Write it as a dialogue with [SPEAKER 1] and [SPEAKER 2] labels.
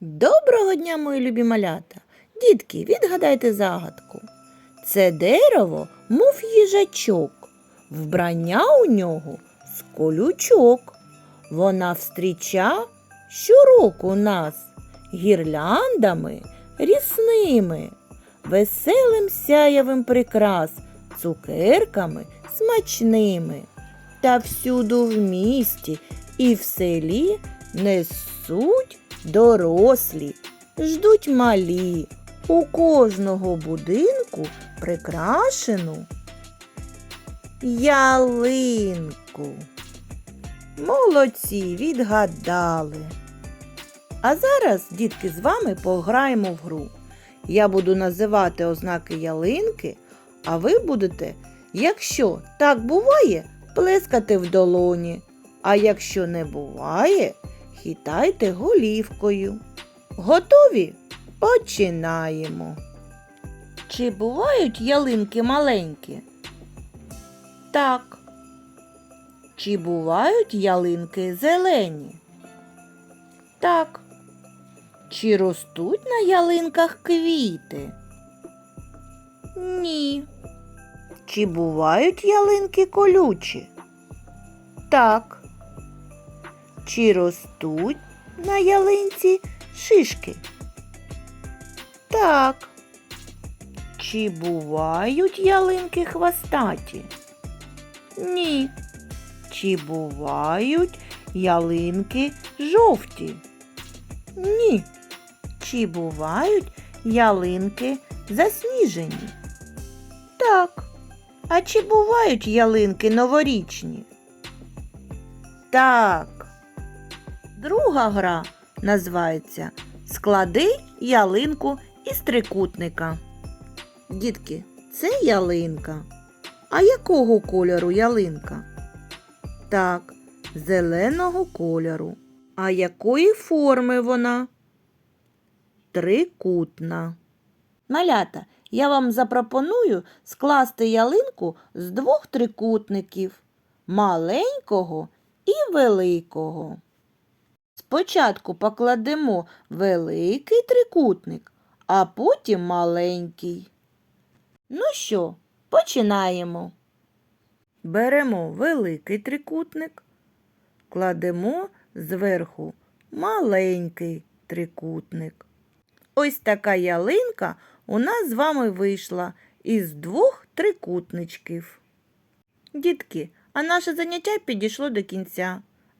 [SPEAKER 1] Доброго дня, мої любі малята! Дітки, відгадайте загадку. Це дерево, мов їжачок, вбрання у нього з колючок. Вона встріча щороку нас гірляндами рісними, веселим сяєвим прикрас, цукерками смачними. Та всюду в місті і в селі несуть дорослі, ждуть малі. У кожного будинку прикрашену ялинку. Молодці, відгадали. А зараз, дітки, з вами пограємо в гру. Я буду називати ознаки ялинки, а ви будете, якщо так буває, плескати в долоні. А якщо не буває, хитайте голівкою. Готові? Починаємо. Чи бувають ялинки маленькі? Так. Чи бувають ялинки зелені? Так. Чи ростуть на ялинках квіти? Ні. Чи бувають ялинки колючі? Так. Чи ростуть на ялинці шишки? Так. Чи бувають ялинки хвостаті? Ні. Чи бувають ялинки жовті? Ні. Чи бувають ялинки засніжені? Так. А чи бувають ялинки новорічні? Так. Друга гра називається Склади ялинку із трикутника. Дітки, це ялинка. А якого кольору ялинка? Так, зеленого кольору. А якої форми вона? Трикутна. Малята, я вам запропоную скласти ялинку з двох трикутників маленького і великого. Спочатку покладемо великий трикутник, а потім маленький. Ну що, починаємо. Беремо великий трикутник, кладемо зверху маленький трикутник. Ось така ялинка у нас з вами вийшла із двох трикутничків. Дітки, а наше заняття підійшло до кінця.